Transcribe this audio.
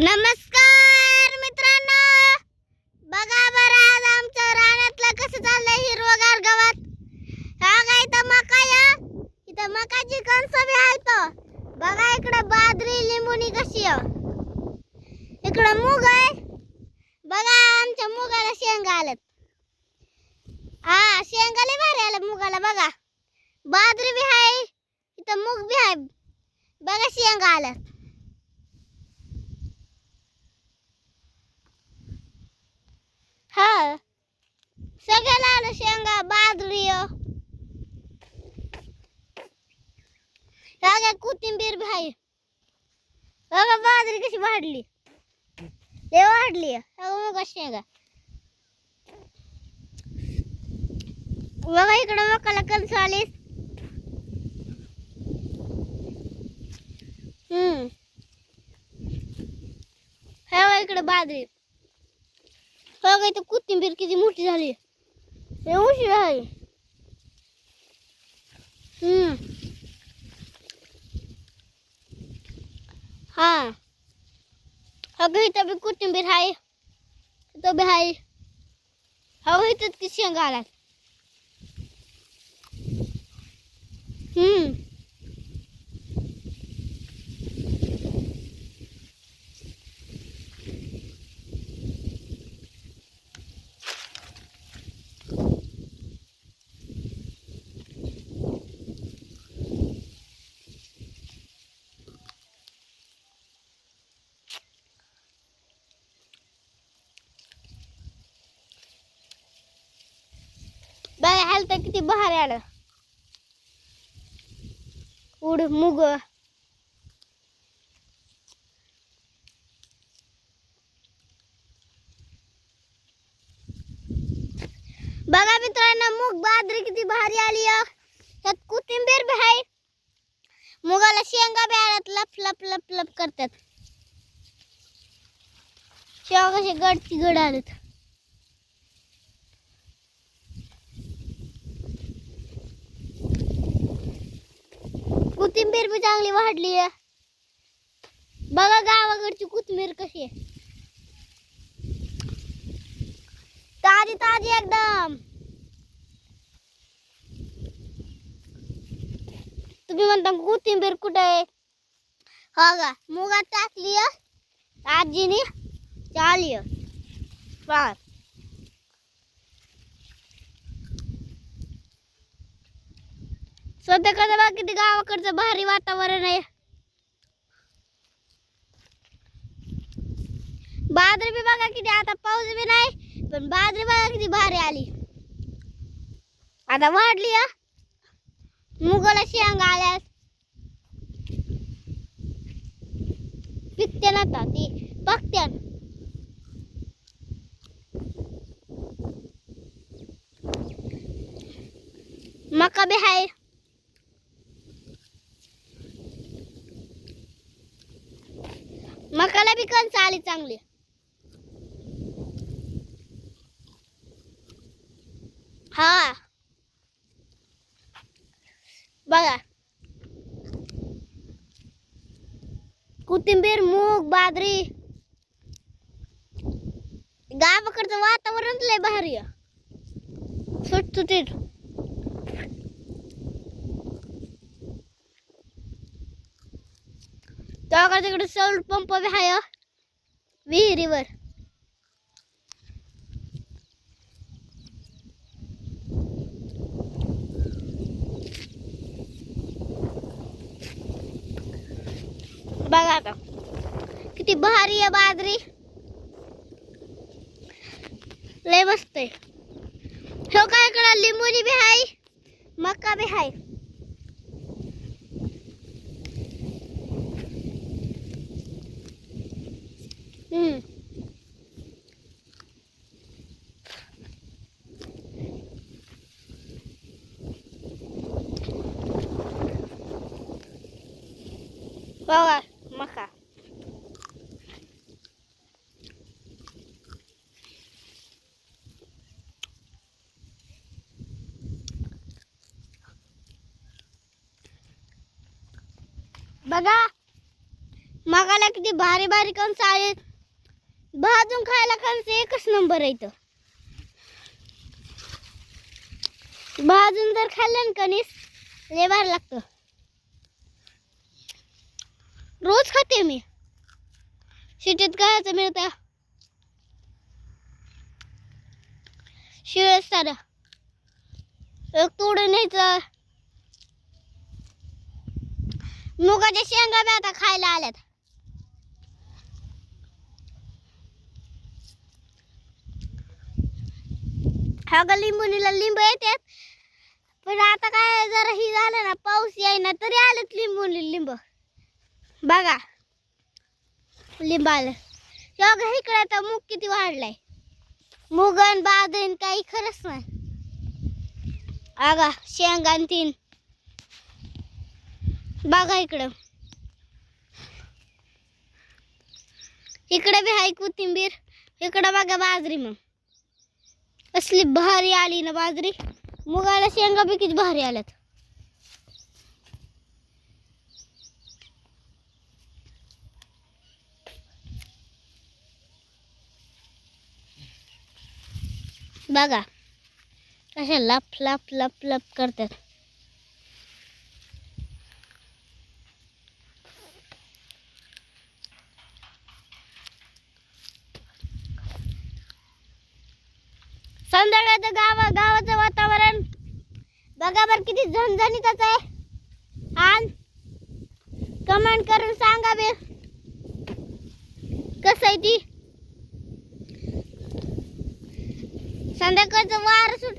नमस्कार मित्रांनो. बघा बरं आज आमच्या रानातलं कसं चाललंय हिरवगार गवत. हा काय इथं मका या? इथं मकाची कणस बी आहेत. बघा इकडं बाजरी लिंबुनी कशी आहे. इकडं मूग आहे. बघा आमच्या मुगाला शेंगा आल्यात. हा शेंगाले भारी आलं मुगाला बघा. बाजरी बी आहे इथं मूग बी आहे. बघा शेंगा आल्यात. हा. सगळ्याला आलं शेंगा बाजरी ह्या काय कोथिंबीर भाई. आहे बघा बाजरी कशी वाढली. लय वाढली. मग शेंगा बघा इकडं मकाला कणस आले. हम्म. हे इकडं बाजरी. बघा इथं कोथिंबीर किती मोठी झाली. लय उशीर आहे. हम्म. हा. अगं इथं बी कोथिंबीर आहे. इथं बी आहे. हो इथं किती शेंगा आला हम्म बघा ह्याला तर किती बहार आलं. उड मुग. बघा मित्रांनो मूग बाजरी किती भारी आली त्यात कोथिंबीर बी आहे. मुगाला शेंगा बी आल्यात लप लप लप लप करतात. शेंगा कसे गडची गड आलेत कोथिंबीर बी चांगली वाढली आहे. बघा गावाकडची कोथिंबीर कशी आहे. ताजी ताजी एकदम. तुम्ही म्हणता कोथिंबीर कुठे आहे? हो का? मुगात टाकली आहे. आजीने चालली पार सध्या कसं बघा किती गावाकडचं भारी वातावरण आहे. बाजरी बी बघा किती आता पाऊस बी नाही पण बाजरी बघा किती भारी आली. आता वाढली हा. मुगाला शेंग आल्यास पिकते ना आता ती पकते मका बी आहे मकाला बी कणस आली चांगली. हा. बघा. कोथिंबीर मूग बाजरी. गावाकडचं वातावरण लय भारी सुट सुटसुटीत. सौर पंप आहे हं. विहिरीवर. आता. किती भारी आहे बाजरी. लय मस्त हो बी आहे मका बी आहे हम्म маха. मका बघा मगाला किती भारी भारी कंस आहेत भाजून खायला खायचं एकच नंबर आहे तर भाजून जर खाल्लं ना कणीस लेवार लागतं. रोज खाते मी. शेतीत खायचं मिळतं. शिळ सारं. एक तोडून न्यायचं. मुगाच्या शेंगा बी आता खायला आल्यात. हा ग लिंबुनीला लिंब येतात पण आता काय जरा ही झालं ना पाऊस येईना तरी आलेत लिंबुनी लिंब. बघा लिंब आलं. बघा इकडे तर मूग किती वाढलाय. मुगन बादन काही खरंच नाही. आगा शेंगा तीन. बघा इकडं. इकडे बी आहे कोथिंबीर. इकडं बघा बाजरी मग. असली भारी आली ना बाजरी. मुगाला शेंगापैकीच भारी आल्यात. बघा कशा लप लप लप लप करतात. संध्याकाळचं गावा गावाचं वातावरण. बघा बरं किती झणझणीतच आहे. आणि कमेंट करून सांगा बे. कसं आहे ती? संध्याकाळचं वार सुट